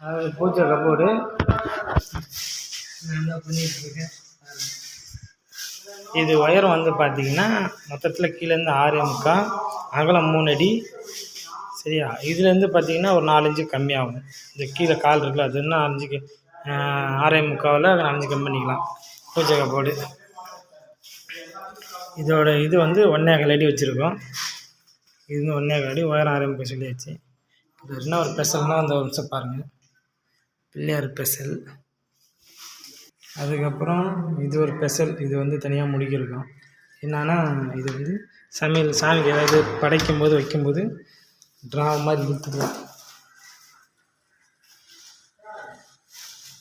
அது பூஜை கபோர்டு நான் தான் இது உயரம் வந்து பார்த்தீங்கன்னா மொத்தத்தில் கீழேருந்து ஆறு எம்கா அகலம் மூணு அடி. சரியா? இதுலேருந்து பார்த்தீங்கன்னா ஒரு நாலஞ்சு கம்மியாகும். இந்த கீழே கால் இருக்குல்ல அது இன்னும் அஞ்சுக்கு ஆறே முக்காவில் நாலஞ்சு கம்மி பண்ணிக்கலாம். பூஜை கபோர்டு இதோட இது வந்து ஒன்றேகால் அடி வச்சுருக்கோம். இது வந்து ஒன்றேகால் அடி உயரம் ஆறே முக்கால் சொல்லியாச்சு. இது என்ன ஒரு ஸ்பெஷல்னால் அந்த ஒரு நிமிஷம் பாருங்கள் பிள்ளையார் ஸ்பெஷல் அதுக்கப்புறம் இது ஒரு ஸ்பெஷல் இது வந்து தனியாக முடிக்கிருக்கோம். என்னன்னா இது வந்து சமையல் சாமிக்கு ஏதாவது படைக்கும் போது வைக்கும்போது ட்ரா மாதிரி இழுத்துக்கலாம்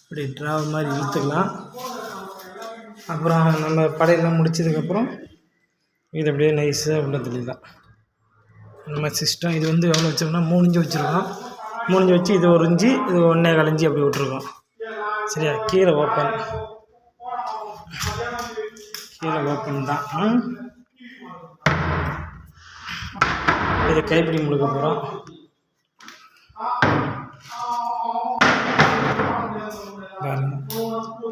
இப்படி ட்ரா மாதிரி இழுத்துக்கலாம். அப்புறம் நம்ம படையெல்லாம் முடிச்சதுக்கப்புறம் இது அப்படியே நைஸாக உள்ள தள்ளிடலாம். நம்ம சிஸ்டம் இது வந்து எவ்வளோ வச்சிருக்கோம்னா மூணு இன்ச்சு வச்சுருக்கோம். முடிஞ்சு வச்சு இது ஒரு இஞ்சி இது ஒன்றே கலைஞ்சி அப்படி விட்ருக்கோம் சரியா? கீழே ஓப்பன் கீழே ஓப்பன் தான். இது இதை கைப்பிடி முழுக்க போகிறோம்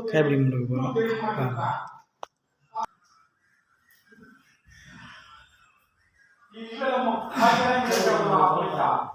கைப்பிடி முழுக்க போகிறோம் பாருங்க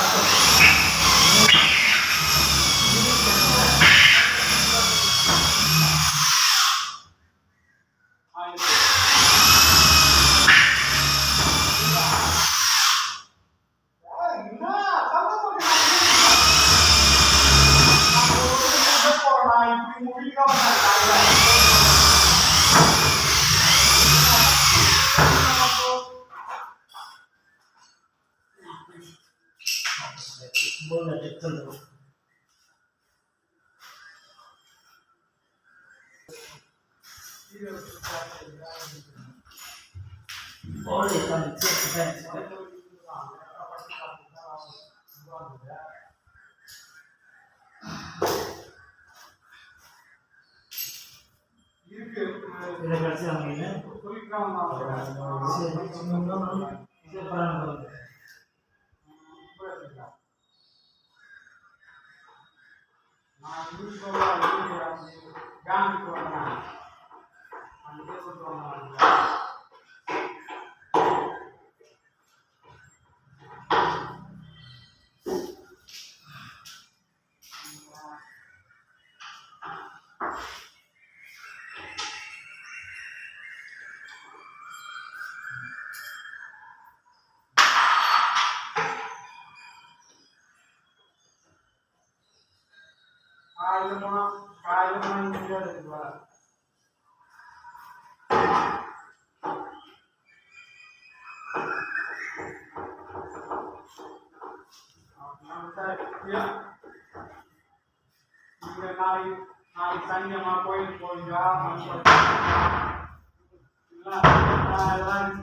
Oleh condizioni diverse. Ringraziamo eh? Sì, non, non, non. Ma l'isola è bianco a bianco, anche sotto la mano. இதை கடைசி வாங்கிங்க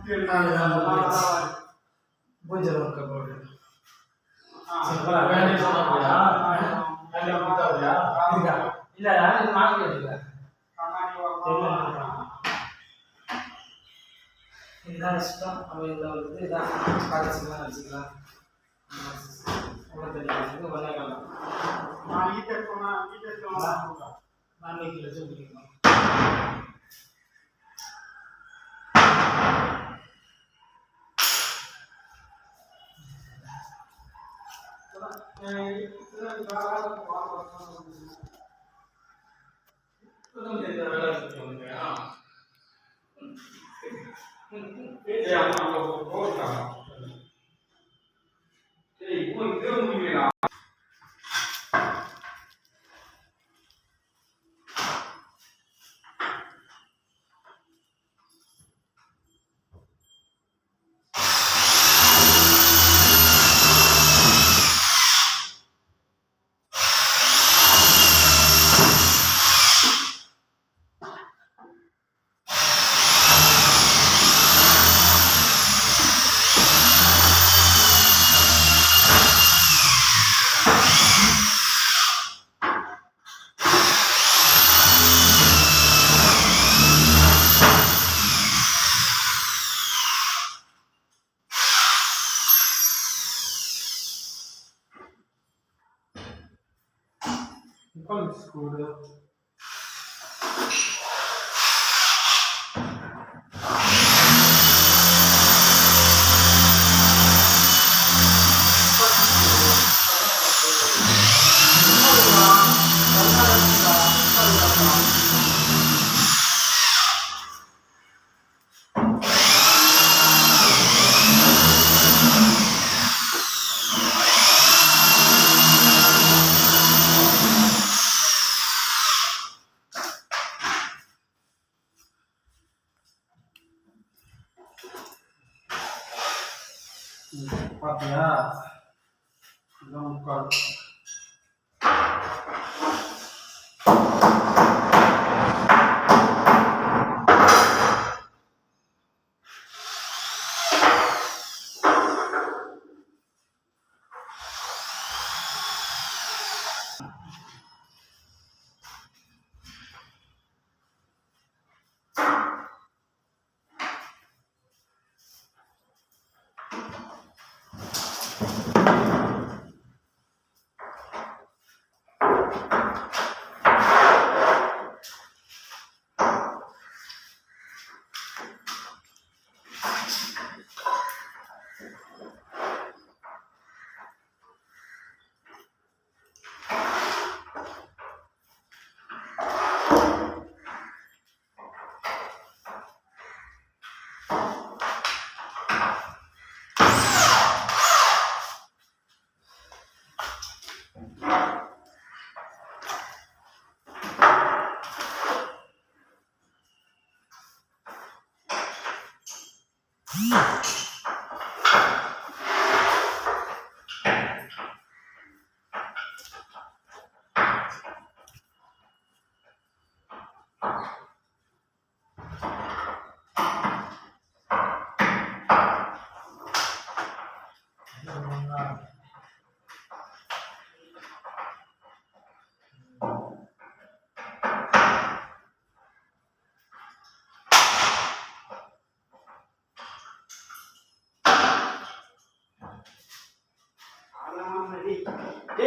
சரி இது பாருங்க பூஜை ஒர்க்க போடு இல்ல நான் மாற்றி எடுக்கல இதுதான் இஷ்டம் அப்படின்ற ஒரு இது இதான் ஸ்காலர்ஷிப்லாம் வச்சுக்கலாம். வண்ணக்கலாம் நான் வீட்டை போனால் வீட்டை போனால் நான் வீட்டில் வச்சு முடிக்கலாம் Thank you. 就这么简单了，啊！这样嘛，我我讲。Buddha, 4A, vamos para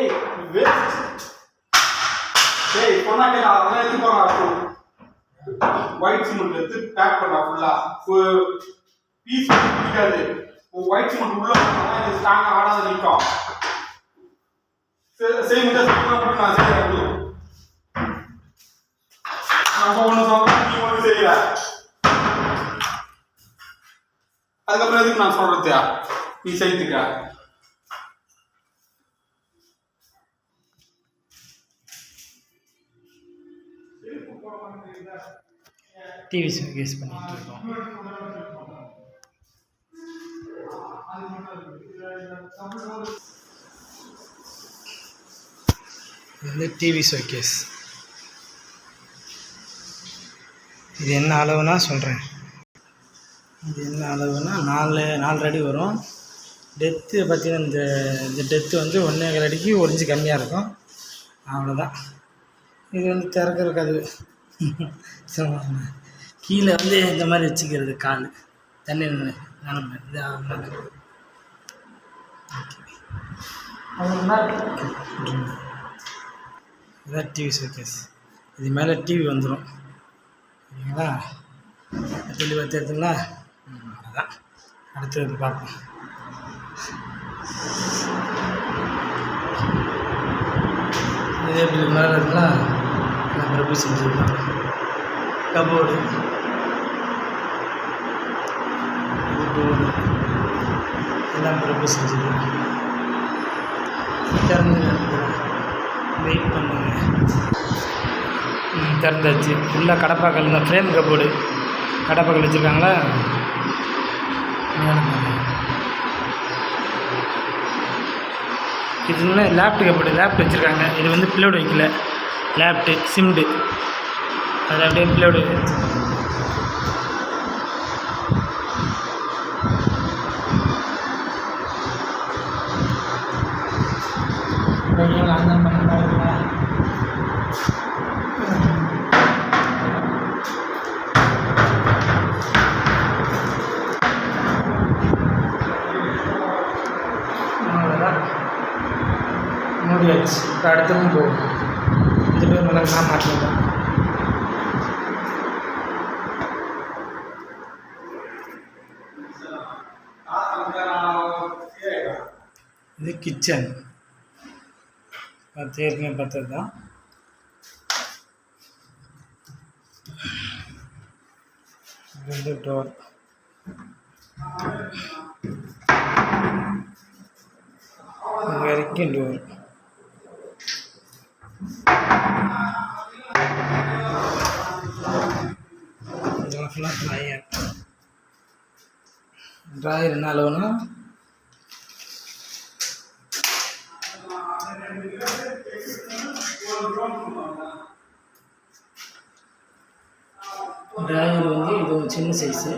டேய் வேஸ்ட் டேய் சொன்னா கேளு அதெல்லாம் எடுத்து போறா ஒயிட் சிமெண்ட் எடுத்து பேக் பண்ணா ஃபுல்லா பீஸ் பிடிக்காது. ஒயிட் சிமெண்ட் உள்ள போனா இது ஸ்ட்ராங் ஆடாத நிக்கும். சேம் இந்த சிமெண்ட் நான் செய்யறேன் நம்ம ஒண்ணு சொல்றோம் நீ ஒண்ணு செய்யற. அதுக்கப்புறம் எதுக்கு நான் சொல்றதுயா நீ செய்துக்க. டிவி யூஸ் பண்ணிகிட்டு இருக்கோம் இது வந்து டிவி ஷோகேஸ் இது என்ன அளவுனா சொல்கிறேன் இது என்ன அளவுனா நாலு நாலு அடி வரும். டெத்து பார்த்திங்கன்னா இந்த இந்த டெத்து வந்து ஒன்றே அடிக்கு ஒரு இன்ச்சு கம்மியாக இருக்கும். அவ்வளோதான் இது வந்து திறக்கிறதுக்கு அது. சொல்லுவாங்க கீழே வந்து இந்த மாதிரி வச்சுக்கிறது கால் தண்ணி நிலமை இது இதான் டிவி ஷோகேஸ் இது மேலே டிவி வந்துடும் சரிங்களா? தெளிவாக தெரியுதுங்களா ம், அதான் அடுத்தது பார்ப்போம். இது எப்படி மேலே இருக்குங்களா? பிரபு செஞ்சுருக்கேன் கபோர்டு இது எல்லாம் பிரபு செஞ்சுருக்கேன் திறந்து வெயிட் பண்ணுங்க. திறந்தாச்சு. ஃபுல்லாக கடப்பாக்கல் தான் ஃப்ரேம் கபோர்டு கடப்பாக்கல் வச்சுருக்காங்களா? இது வந்து லேப்டு கபோர்டு லேப்ட் வச்சுருக்காங்க. இது வந்து பிளோடு வைக்கல. லேப்டு சிம்டு. அதில் அப்படியே பிளோடு கிச்சன் பார்த்து ஏற்கனவே பார்த்தது தான். ரெண்டு டோர் வரைக்கும் டோர் இதெல்லாம் ஃபுல்லாக ட்ராயர் ட்ராயர் என்ன அளவுனா? சின்ன சைஸு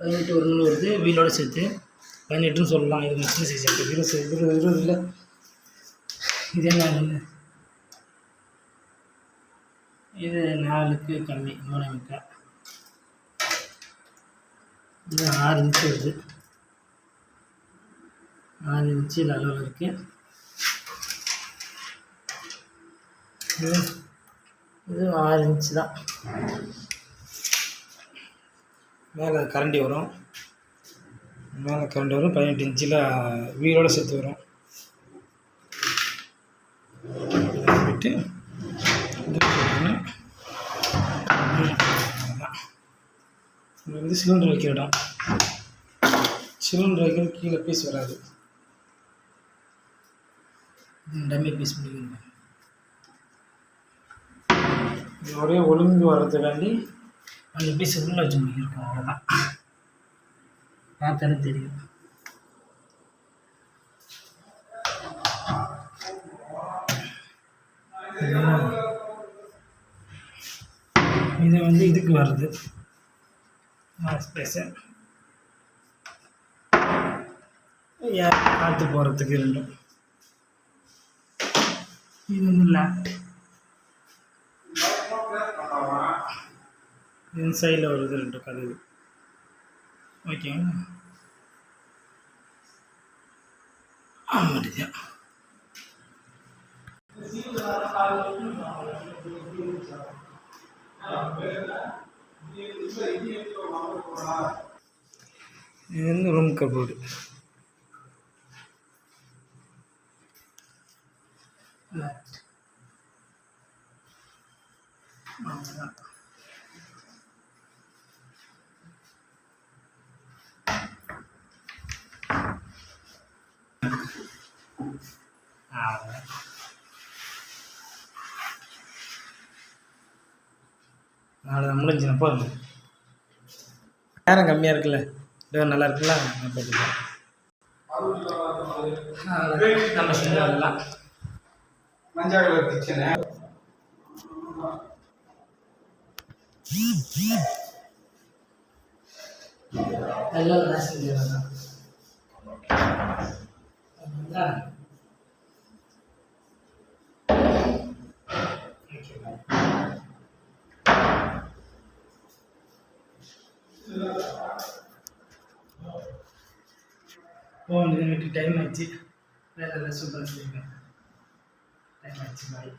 பதினெட்டு ஒரு நூல் வருது வீலோட சேர்த்து. பதினெட்டுன்னு சொல்லலாம் இது சின்ன சைஸ் இருக்குது இருபது இருபது இருபது இல்லை. இது என்ன இது? இது நாலுக்கு கம்மி மூணு முக்கால் இது ஆறு இன்ச்சு வருது. ஆறு இன்ச்சு அளவில் இருக்குது இது இது ஆறு இன்ச்சு தான். மேலே கரண்டி வரும். மேலே கரண்டி வரும். பதினெட்டு இன்ச்சில் வீரோடு சேர்த்து வரும். விட்டு இது வந்து சிலிண்டர் வைக்கிற இடம் சிலிண்டர் வைக்கிற கீழே பீஸ் வராது. டம்மி பீஸ் முடியுங்க ஒரே ஒழுங்கு வர்றதுக்காண்டி அந்த பீஸ் உள்ள வச்சு முடிக்கிறோம் அவ்வளோதான் பார்த்தாலே தெரியும். இது வந்து இதுக்கு வருது ஸ்பேஸு காற்று போகிறதுக்கு ரெண்டும் இது வந்து லேப்ட் இது சைடில் வருது ரெண்டு கதவு. ஓகேங்களா ஆமாட்டியா இது வந்து ரூம் கபோர்டு அவ்வளோதான் நாளை முடிஞ்சுனா போதும். நேரம் கம்மியாக இருக்குல்ல? இது நல்லா இருக்குல்ல? நான் போட்டுக்கலாம். நம்ம செஞ்சிடலாம் மஞ்சள் கலர் கிச்சனு எல்லாம் நான் செஞ்சிடலாம் போக வேண்டியது வீட்டுக்கு டைம் ஆயிடுச்சு வேலை எல்லாம் சூப்பராக செய்யுங்க டைம் ஆயிடுச்சு பாய்